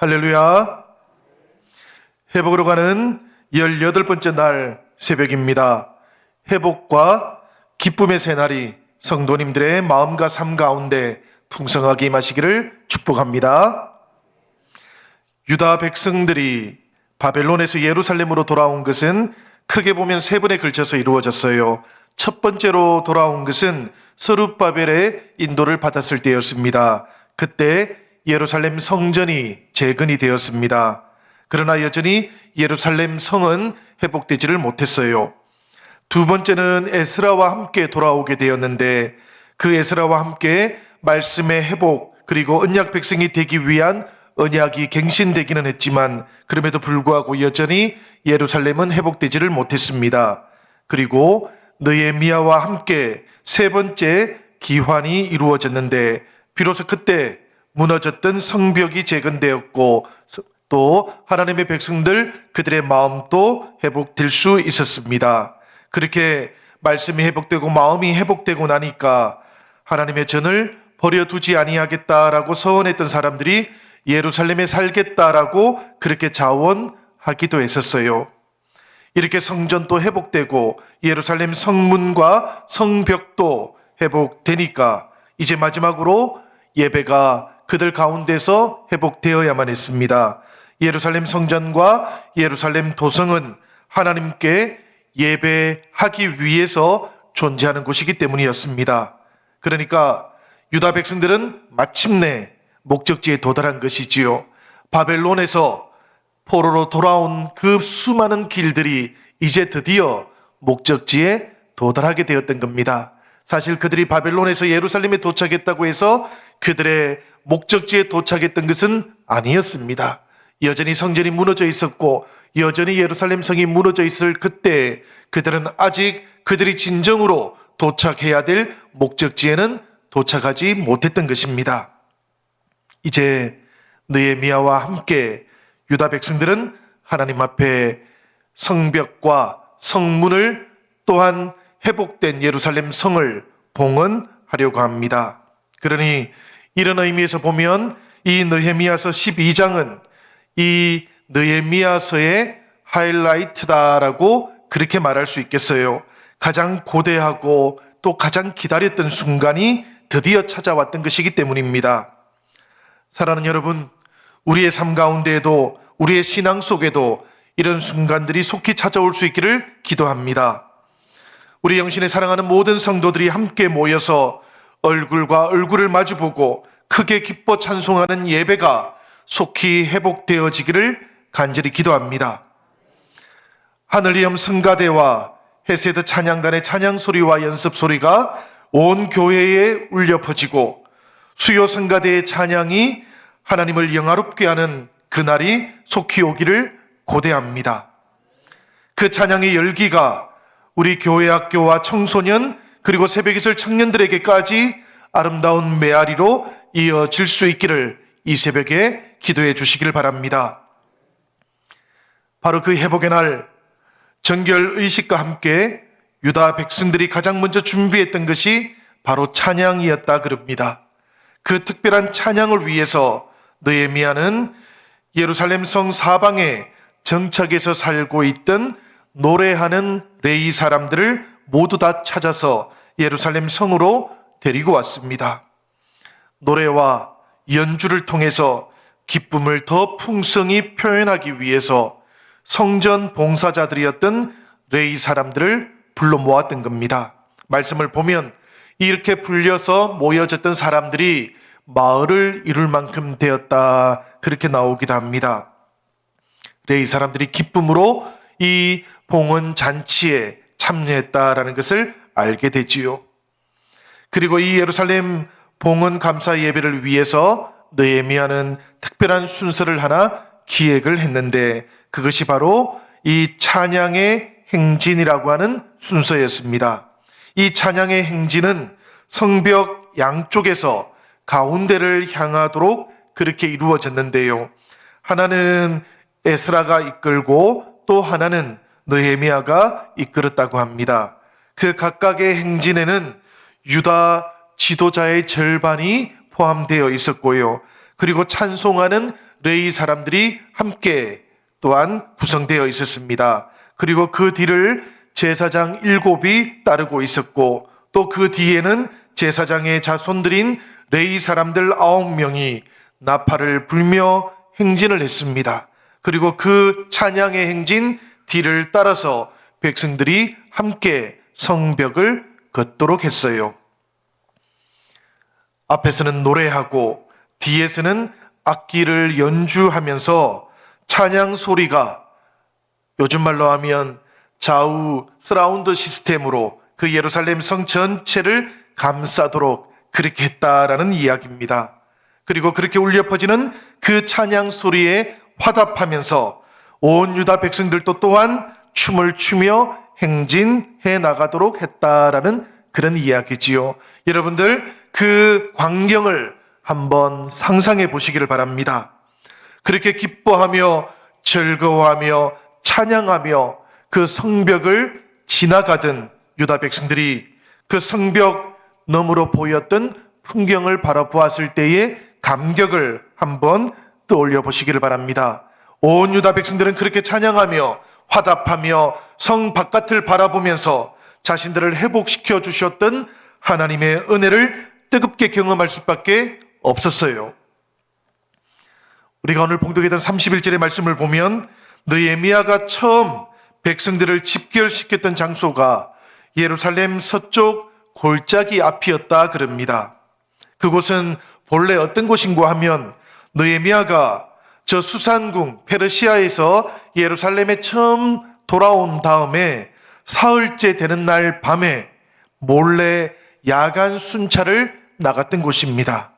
할렐루야. 회복으로 가는 18번째 날 새벽입니다. 회복과 기쁨의 새날이 성도님들의 마음과 삶 가운데 풍성하게 임하시기를 축복합니다. 유다 백성들이 바벨론에서 예루살렘으로 돌아온 것은 크게 보면 세 번에 걸쳐서 이루어졌어요. 첫 번째로 돌아온 것은 서룻바벨의 인도를 받았을 때였습니다. 그때 예루살렘 성전이 재건이 되었습니다. 그러나 여전히 예루살렘 성은 회복되지를 못했어요. 두 번째는 에스라와 함께 돌아오게 되었는데 그 에스라와 함께 말씀의 회복 그리고 언약 백성이 되기 위한 언약이 갱신되기는 했지만 그럼에도 불구하고 여전히 예루살렘은 회복되지를 못했습니다. 그리고 느헤미야와 함께 세 번째 기환이 이루어졌는데 비로소 그때 무너졌던 성벽이 재건되었고 또 하나님의 백성들 그들의 마음도 회복될 수 있었습니다. 그렇게 말씀이 회복되고 마음이 회복되고 나니까 하나님의 전을 버려두지 아니하겠다라고 서원했던 사람들이 예루살렘에 살겠다라고 그렇게 자원하기도 했었어요. 이렇게 성전도 회복되고 예루살렘 성문과 성벽도 회복되니까 이제 마지막으로 예배가 그들 가운데서 회복되어야만 했습니다. 예루살렘 성전과 예루살렘 도성은 하나님께 예배하기 위해서 존재하는 곳이기 때문이었습니다. 그러니까 유다 백성들은 마침내 목적지에 도달한 것이지요. 바벨론에서 포로로 돌아온 그 수많은 길들이 이제 드디어 목적지에 도달하게 되었던 겁니다. 사실 그들이 바벨론에서 예루살렘에 도착했다고 해서 그들의 목적지에 도착했던 것은 아니었습니다. 여전히 성전이 무너져 있었고 여전히 예루살렘 성이 무너져 있을 그때 그들은 아직 그들이 진정으로 도착해야 될 목적지에는 도착하지 못했던 것입니다. 이제 느헤미야와 함께 유다 백성들은 하나님 앞에 성벽과 성문을 또한 회복된 예루살렘 성을 봉헌하려고 합니다. 그러니 이런 의미에서 보면 이 느헤미야서 12장은 이 느헤미야서의 하이라이트다라고 그렇게 말할 수 있겠어요. 가장 고대하고 또 가장 기다렸던 순간이 드디어 찾아왔던 것이기 때문입니다. 사랑하는 여러분, 우리의 삶 가운데에도 우리의 신앙 속에도 이런 순간들이 속히 찾아올 수 있기를 기도합니다. 우리 영신의 사랑하는 모든 성도들이 함께 모여서 얼굴과 얼굴을 마주보고 크게 기뻐 찬송하는 예배가 속히 회복되어지기를 간절히 기도합니다. 하늘리엄 성가대와 헤세드 찬양단의 찬양 소리와 연습 소리가 온 교회에 울려 퍼지고 수요 성가대의 찬양이 하나님을 영화롭게 하는 그날이 속히 오기를 고대합니다. 그 찬양의 열기가 우리 교회 학교와 청소년 그리고 새벽 이슬 청년들에게까지 아름다운 메아리로 이어질 수 있기를 이 새벽에 기도해 주시기를 바랍니다. 바로 그 회복의 날 정결 의식과 함께 유다 백성들이 가장 먼저 준비했던 것이 바로 찬양이었다 그럽니다. 그 특별한 찬양을 위해서 느헤미야는 예루살렘 성 사방에 정착해서 살고 있던 노래하는 레이 사람들을 모두 다 찾아서 예루살렘 성으로 데리고 왔습니다. 노래와 연주를 통해서 기쁨을 더 풍성히 표현하기 위해서 성전 봉사자들이었던 레이 사람들을 불러 모았던 겁니다. 말씀을 보면 이렇게 불려서 모여졌던 사람들이 마을을 이룰 만큼 되었다. 그렇게 나오기도 합니다. 레이 사람들이 기쁨으로 이 봉헌 잔치에 참여했다라는 것을 알게 되지요. 그리고 이 예루살렘 봉헌 감사 예배를 위해서 느헤미야는 특별한 순서를 하나 기획을 했는데 그것이 바로 이 찬양의 행진이라고 하는 순서였습니다. 이 찬양의 행진은 성벽 양쪽에서 가운데를 향하도록 그렇게 이루어졌는데요. 하나는 에스라가 이끌고 또 하나는 느헤미야가 이끌었다고 합니다. 그 각각의 행진에는 유다 지도자의 절반이 포함되어 있었고요. 그리고 찬송하는 레이 사람들이 함께 또한 구성되어 있었습니다. 그리고 그 뒤를 제사장 일곱이 따르고 있었고 또 그 뒤에는 제사장의 자손들인 레이 사람들 아홉 명이 나팔을 불며 행진을 했습니다. 그리고 그 찬양의 행진 뒤를 따라서 백성들이 함께 성벽을 걷도록 했어요. 앞에서는 노래하고 뒤에서는 악기를 연주하면서 찬양 소리가 요즘 말로 하면 좌우 서라운드 시스템으로 그 예루살렘 성 전체를 감싸도록 그렇게 했다라는 이야기입니다. 그리고 그렇게 울려 퍼지는 그 찬양 소리에 화답하면서 온 유다 백성들도 또한 춤을 추며 행진해 나가도록 했다라는 그런 이야기지요. 여러분들 그 광경을 한번 상상해 보시기를 바랍니다. 그렇게 기뻐하며 즐거워하며 찬양하며 그 성벽을 지나가던 유다 백성들이 그 성벽 너머로 보였던 풍경을 바라보았을 때의 감격을 한번 떠올려 보시기를 바랍니다. 온 유다 백성들은 그렇게 찬양하며 화답하며 성 바깥을 바라보면서 자신들을 회복시켜 주셨던 하나님의 은혜를 뜨겁게 경험할 수밖에 없었어요. 우리가 오늘 봉독했던 31절의 말씀을 보면 느에미아가 처음 백성들을 집결시켰던 장소가 예루살렘 서쪽 골짜기 앞이었다 그럽니다. 그곳은 본래 어떤 곳인고 하면 느에미아가 저 수산궁 페르시아에서 예루살렘에 처음 돌아온 다음에 사흘째 되는 날 밤에 몰래 야간 순찰을 나갔던 곳입니다.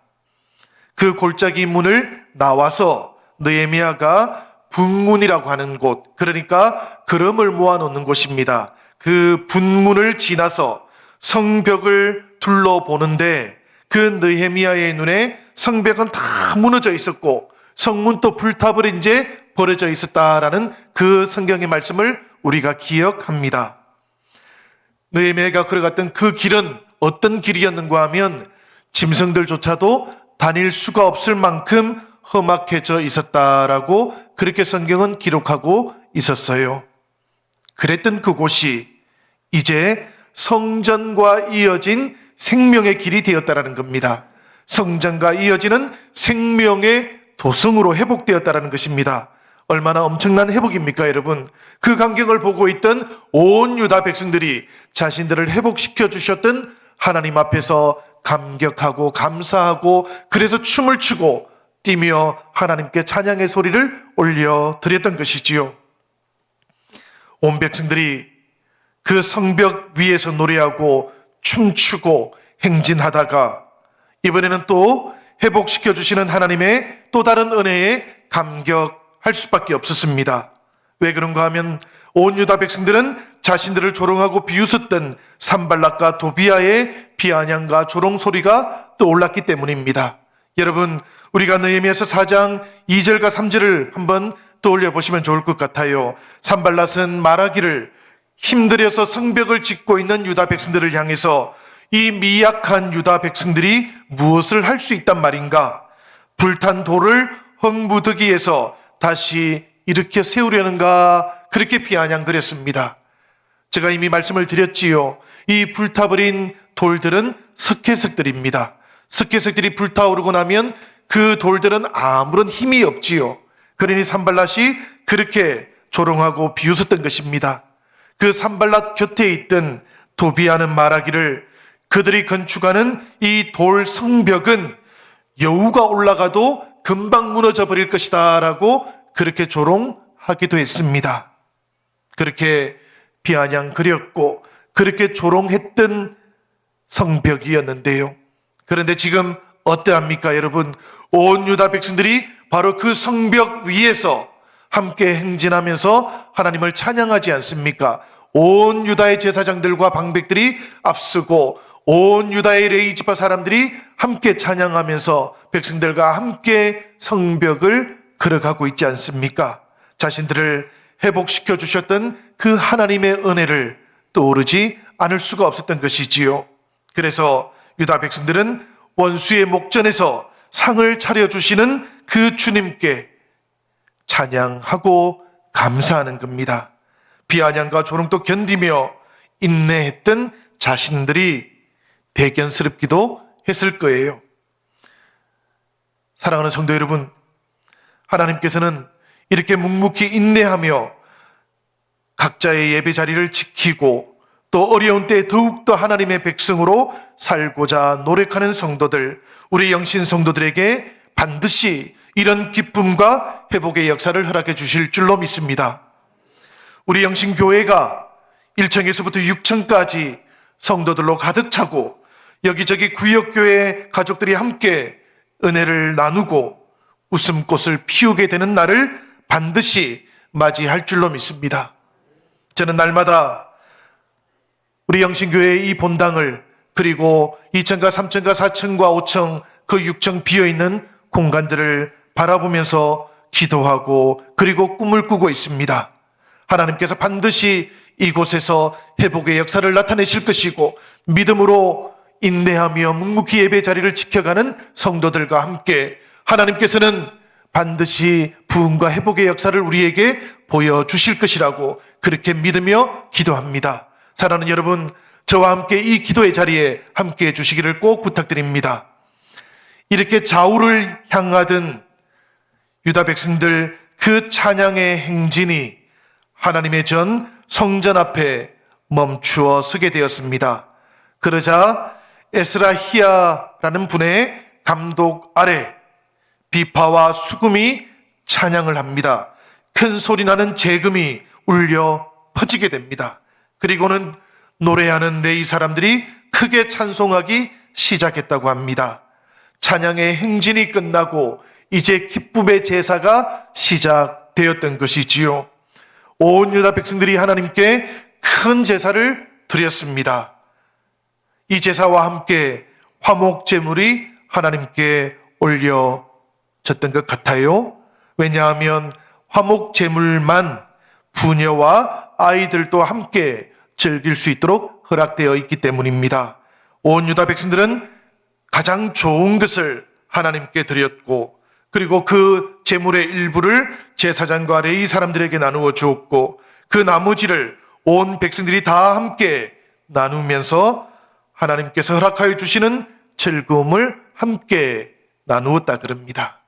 그 골짜기 문을 나와서 느에미아가 분문이라고 하는 곳, 그러니까 그름을 모아놓는 곳입니다. 그 분문을 지나서 성벽을 둘러보는데 그 느헤미야의 눈에 성벽은 다 무너져 있었고 성문도 불타버린 이제 버려져 있었다라는 그 성경의 말씀을 우리가 기억합니다. 느헤미야가 걸어갔던 그 길은 어떤 길이었는가 하면 짐승들조차도 다닐 수가 없을 만큼 험악해져 있었다라고 그렇게 성경은 기록하고 있었어요. 그랬던 그곳이 이제 성전과 이어진 생명의 길이 되었다라는 겁니다. 성전과 이어지는 생명의 도성으로 회복되었다라는 것입니다. 얼마나 엄청난 회복입니까, 여러분? 그 광경을 보고 있던 온 유다 백성들이 자신들을 회복시켜 주셨던 하나님 앞에서 감격하고 감사하고 그래서 춤을 추고 뛰며 하나님께 찬양의 소리를 올려 드렸던 것이지요. 온 백성들이 그 성벽 위에서 노래하고 춤추고 행진하다가 이번에는 또 회복시켜 주시는 하나님의 또 다른 은혜에 감격할 수밖에 없었습니다. 왜 그런가 하면 온 유다 백성들은 자신들을 조롱하고 비웃었던 산발락과 도비아의 비아냥과 조롱 소리가 떠올랐기 때문입니다. 여러분, 우리가 느헤미야서 4장 2절과 3절을 한번 떠올려 보시면 좋을 것 같아요. 산발락은 말하기를 힘들여서 성벽을 짓고 있는 유다 백성들을 향해서 이 미약한 유다 백성들이 무엇을 할 수 있단 말인가? 불탄 돌을 헝부드기에서 다시 일으켜 세우려는가? 그렇게 비아냥거렸습니다. 제가 이미 말씀을 드렸지요. 이 불타버린 돌들은 석회석들입니다. 석회석들이 불타오르고 나면 그 돌들은 아무런 힘이 없지요. 그러니 산발랏이 그렇게 조롱하고 비웃었던 것입니다. 그 산발랏 곁에 있던 도비아는 말하기를 그들이 건축하는 이 돌 성벽은 여우가 올라가도 금방 무너져 버릴 것이다 라고 그렇게 조롱하기도 했습니다. 그렇게 비아냥거렸고 그렇게 조롱했던 성벽이었는데요. 그런데 지금 어떠합니까, 여러분? 온 유다 백성들이 바로 그 성벽 위에서 함께 행진하면서 하나님을 찬양하지 않습니까? 온 유다의 제사장들과 방백들이 앞서고 온 유다의 레이지파 사람들이 함께 찬양하면서 백성들과 함께 성벽을 걸어가고 있지 않습니까? 자신들을 회복시켜 주셨던 그 하나님의 은혜를 떠오르지 않을 수가 없었던 것이지요. 그래서 유다 백성들은 원수의 목전에서 상을 차려주시는 그 주님께 찬양하고 감사하는 겁니다. 비아냥과 조롱도 견디며 인내했던 자신들이 대견스럽기도 했을 거예요. 사랑하는 성도 여러분, 하나님께서는 이렇게 묵묵히 인내하며 각자의 예배 자리를 지키고 또 어려운 때 더욱더 하나님의 백성으로 살고자 노력하는 성도들, 우리 영신 성도들에게 반드시 이런 기쁨과 회복의 역사를 허락해 주실 줄로 믿습니다. 우리 영신교회가 1층에서부터 6층까지 성도들로 가득 차고 여기저기 구역교회 가족들이 함께 은혜를 나누고 웃음꽃을 피우게 되는 날을 반드시 맞이할 줄로 믿습니다. 저는 날마다 우리 영신교회의 이 본당을 그리고 2층과 3층과 4층과 5층 그 6층 비어 있는 공간들을 바라보면서 기도하고 그리고 꿈을 꾸고 있습니다. 하나님께서 반드시 이곳에서 회복의 역사를 나타내실 것이고 믿음으로 인내하며 묵묵히 예배 자리를 지켜가는 성도들과 함께 하나님께서는 반드시 부흥과 회복의 역사를 우리에게 보여주실 것이라고 그렇게 믿으며 기도합니다. 사랑하는 여러분, 저와 함께 이 기도의 자리에 함께 해주시기를 꼭 부탁드립니다. 이렇게 좌우를 향하던 유다 백성들 그 찬양의 행진이 하나님의 전 성전 앞에 멈추어 서게 되었습니다. 그러자 에스라히야라는 분의 감독 아래 비파와 수금이 찬양을 합니다. 큰 소리 나는 재금이 울려 퍼지게 됩니다. 그리고는 노래하는 레이 사람들이 크게 찬송하기 시작했다고 합니다. 찬양의 행진이 끝나고 이제 기쁨의 제사가 시작되었던 것이지요. 온 유다 백성들이 하나님께 큰 제사를 드렸습니다. 이 제사와 함께 화목 제물이 하나님께 올려졌던 것 같아요. 왜냐하면 화목 제물만 부녀와 아이들도 함께 즐길 수 있도록 허락되어 있기 때문입니다. 온 유다 백성들은 가장 좋은 것을 하나님께 드렸고 그리고 그 제물의 일부를 제사장과 레이 사람들에게 나누어 주었고 그 나머지를 온 백성들이 다 함께 나누면서 하나님께서 허락하여 주시는 즐거움을 함께 나누었다 그럽니다.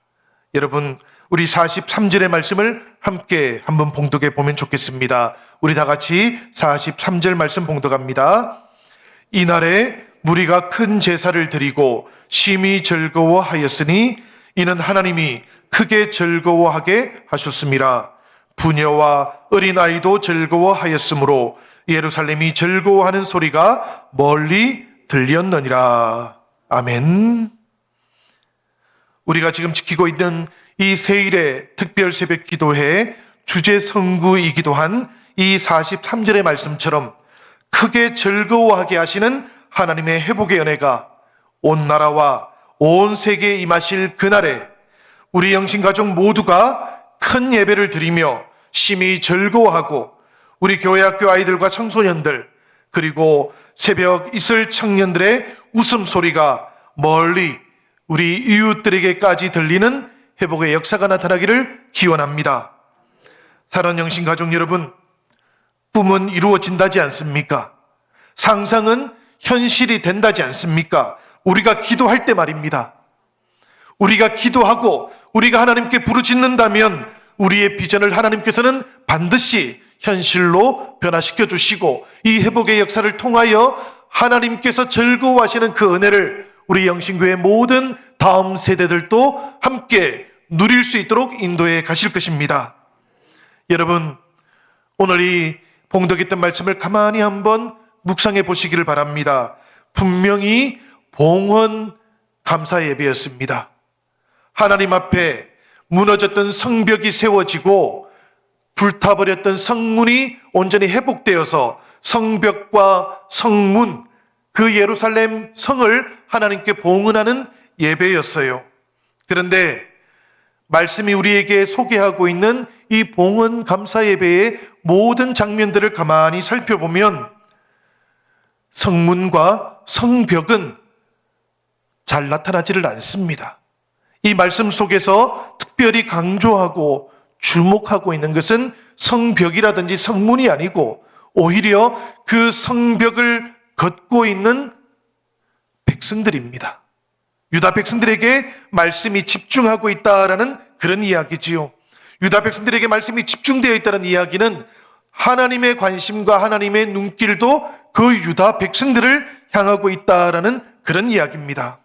여러분, 우리 43절의 말씀을 함께 한번 봉독해 보면 좋겠습니다. 우리 다 같이 43절 말씀 봉독합니다. 이날에 무리가 큰 제사를 드리고 심히 즐거워하였으니 이는 하나님이 크게 즐거워하게 하셨습니다. 부녀와 어린아이도 즐거워하였으므로 예루살렘이 즐거워하는 소리가 멀리 들렸느니라. 아멘. 우리가 지금 지키고 있는 이 세일의 특별 새벽 기도회 주제 성구이기도 한 이 43절의 말씀처럼 크게 즐거워하게 하시는 하나님의 회복의 연애가 온 나라와 온 세계에 임하실 그날에 우리 영신 가족 모두가 큰 예배를 드리며 심히 즐거워하고 우리 교회 학교 아이들과 청소년들 그리고 새벽 있을 청년들의 웃음소리가 멀리 우리 이웃들에게까지 들리는 회복의 역사가 나타나기를 기원합니다. 사랑 영신 가족 여러분, 꿈은 이루어진다지 않습니까? 상상은 현실이 된다지 않습니까? 우리가 기도할 때 말입니다. 우리가 기도하고 우리가 하나님께 부르짖는다면 우리의 비전을 하나님께서는 반드시 현실로 변화시켜 주시고 이 회복의 역사를 통하여 하나님께서 즐거워하시는 그 은혜를 우리 영신교의 모든 다음 세대들도 함께 누릴 수 있도록 인도해 가실 것입니다. 여러분, 오늘 이 봉독했던 말씀을 가만히 한번 묵상해 보시기를 바랍니다. 분명히 봉헌 감사 예배였습니다. 하나님 앞에 무너졌던 성벽이 세워지고 불타버렸던 성문이 온전히 회복되어서 성벽과 성문, 그 예루살렘 성을 하나님께 봉헌하는 예배였어요. 그런데 말씀이 우리에게 소개하고 있는 이 봉헌 감사 예배의 모든 장면들을 가만히 살펴보면 성문과 성벽은 잘 나타나지를 않습니다. 이 말씀 속에서 특별히 강조하고 주목하고 있는 것은 성벽이라든지 성문이 아니고 오히려 그 성벽을 걷고 있는 백성들입니다. 유다 백성들에게 말씀이 집중하고 있다라는 그런 이야기지요. 유다 백성들에게 말씀이 집중되어 있다는 이야기는 하나님의 관심과 하나님의 눈길도 그 유다 백성들을 향하고 있다라는 그런 이야기입니다.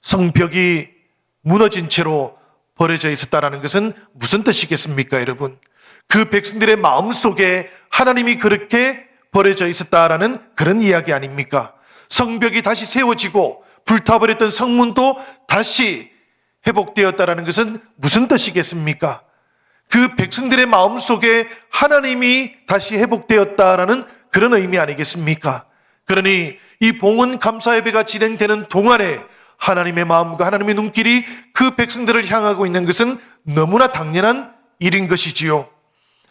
성벽이 무너진 채로 버려져 있었다라는 것은 무슨 뜻이겠습니까, 여러분? 그 백성들의 마음 속에 하나님이 그렇게 버려져 있었다라는 그런 이야기 아닙니까? 성벽이 다시 세워지고 불타버렸던 성문도 다시 회복되었다라는 것은 무슨 뜻이겠습니까? 그 백성들의 마음 속에 하나님이 다시 회복되었다라는 그런 의미 아니겠습니까? 그러니 이 봉헌 감사 예배가 진행되는 동안에 하나님의 마음과 하나님의 눈길이 그 백성들을 향하고 있는 것은 너무나 당연한 일인 것이지요.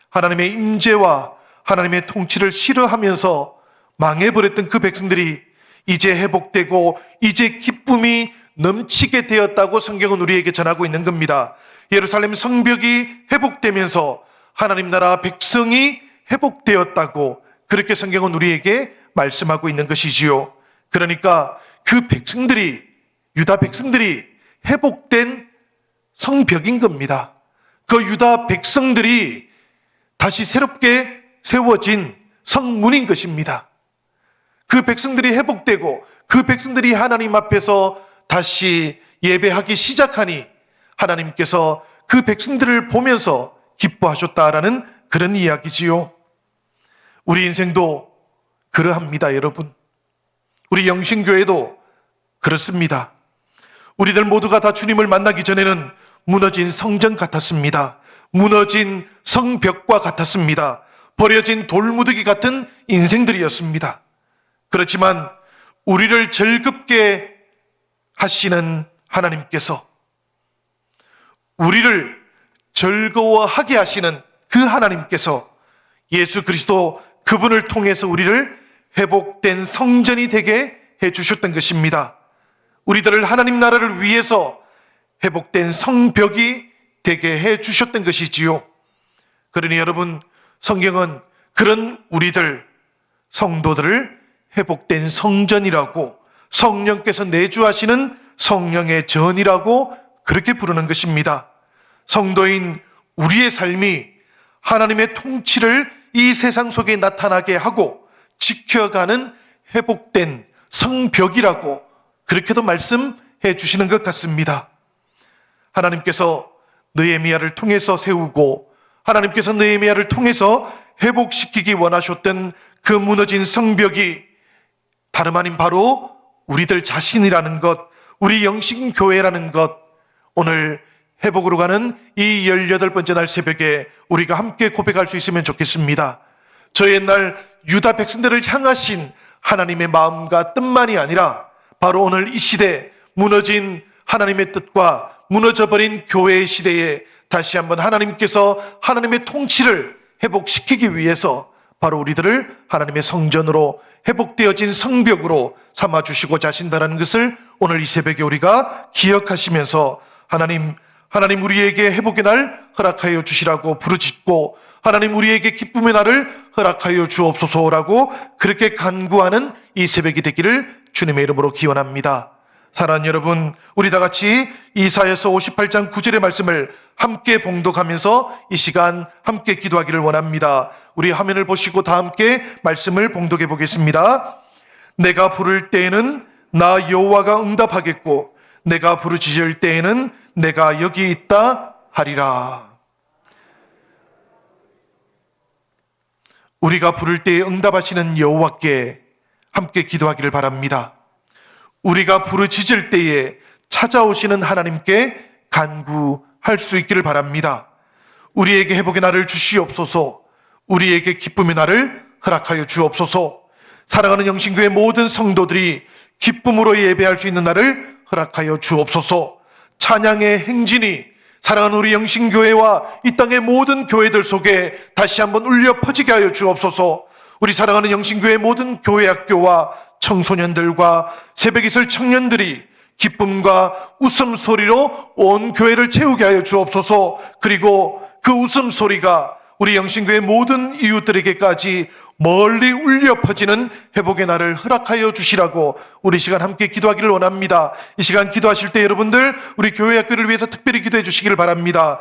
하나님의 임재와 하나님의 통치를 싫어하면서 망해버렸던 그 백성들이 이제 회복되고 이제 기쁨이 넘치게 되었다고 성경은 우리에게 전하고 있는 겁니다. 예루살렘 성벽이 회복되면서 하나님 나라 백성이 회복되었다고 그렇게 성경은 우리에게 말씀하고 있는 것이지요. 그러니까 그 백성들이 유다 백성들이 회복된 성벽인 겁니다. 그 유다 백성들이 다시 새롭게 세워진 성문인 것입니다. 그 백성들이 회복되고 그 백성들이 하나님 앞에서 다시 예배하기 시작하니 하나님께서 그 백성들을 보면서 기뻐하셨다라는 그런 이야기지요. 우리 인생도 그러합니다, 여러분. 우리 영신교회도 그렇습니다. 우리들 모두가 다 주님을 만나기 전에는 무너진 성전 같았습니다. 무너진 성벽과 같았습니다. 버려진 돌무더기 같은 인생들이었습니다. 그렇지만 우리를 즐겁게 하시는 하나님께서 우리를 즐거워하게 하시는 그 하나님께서 예수 그리스도 그분을 통해서 우리를 회복된 성전이 되게 해 주셨던 것입니다. 우리들을 하나님 나라를 위해서 회복된 성벽이 되게 해 주셨던 것이지요. 그러니 여러분, 성경은 그런 우리들, 성도들을 회복된 성전이라고 성령께서 내주하시는 성령의 전이라고 그렇게 부르는 것입니다. 성도인 우리의 삶이 하나님의 통치를 이 세상 속에 나타나게 하고 지켜가는 회복된 성벽이라고 그렇게도 말씀해 주시는 것 같습니다. 하나님께서 느헤미야를 통해서 세우고 하나님께서 느헤미야를 통해서 회복시키기 원하셨던 그 무너진 성벽이 다름 아닌 바로 우리들 자신이라는 것, 우리 영신교회라는 것, 오늘 회복으로 가는 이 18번째 날 새벽에 우리가 함께 고백할 수 있으면 좋겠습니다. 저 옛날 유다 백성들을 향하신 하나님의 마음과 뜻만이 아니라 바로 오늘 이 시대 무너진 하나님의 뜻과 무너져버린 교회의 시대에 다시 한번 하나님께서 하나님의 통치를 회복시키기 위해서 바로 우리들을 하나님의 성전으로 회복되어진 성벽으로 삼아 주시고자 하신다는 것을 오늘 이 새벽에 우리가 기억하시면서 하나님, 하나님 우리에게 회복의 날 허락하여 주시라고 부르짖고 하나님 우리에게 기쁨의 날을 허락하여 주옵소서라고 그렇게 간구하는 이 새벽이 되기를 주님의 이름으로 기원합니다. 사랑하는 여러분, 우리 다 같이 이사에서 58장 9절의 말씀을 함께 봉독하면서 이 시간 함께 기도하기를 원합니다. 우리 화면을 보시고 다 함께 말씀을 봉독해 보겠습니다. 내가 부를 때에는 나 여호와가 응답하겠고 내가 부르짖을 때에는 내가 여기 있다 하리라. 우리가 부를 때에 응답하시는 여호와께 함께 기도하기를 바랍니다. 우리가 부르짖을 때에 찾아오시는 하나님께 간구할 수 있기를 바랍니다. 우리에게 회복의 날을 주시옵소서. 우리에게 기쁨의 날을 허락하여 주옵소서. 사랑하는 영신교회 모든 성도들이 기쁨으로 예배할 수 있는 날을 허락하여 주옵소서. 찬양의 행진이 사랑하는 우리 영신교회와 이 땅의 모든 교회들 속에 다시 한번 울려 퍼지게 하여 주옵소서. 우리 사랑하는 영신교회 모든 교회 학교와 청소년들과 새벽 이슬 청년들이 기쁨과 웃음소리로 온 교회를 채우게 하여 주옵소서. 그리고 그 웃음소리가 우리 영신교회 모든 이웃들에게까지 멀리 울려 퍼지는 회복의 날을 허락하여 주시라고 우리 시간 함께 기도하기를 원합니다. 이 시간 기도하실 때 여러분들 우리 교회 학교를 위해서 특별히 기도해 주시기를 바랍니다.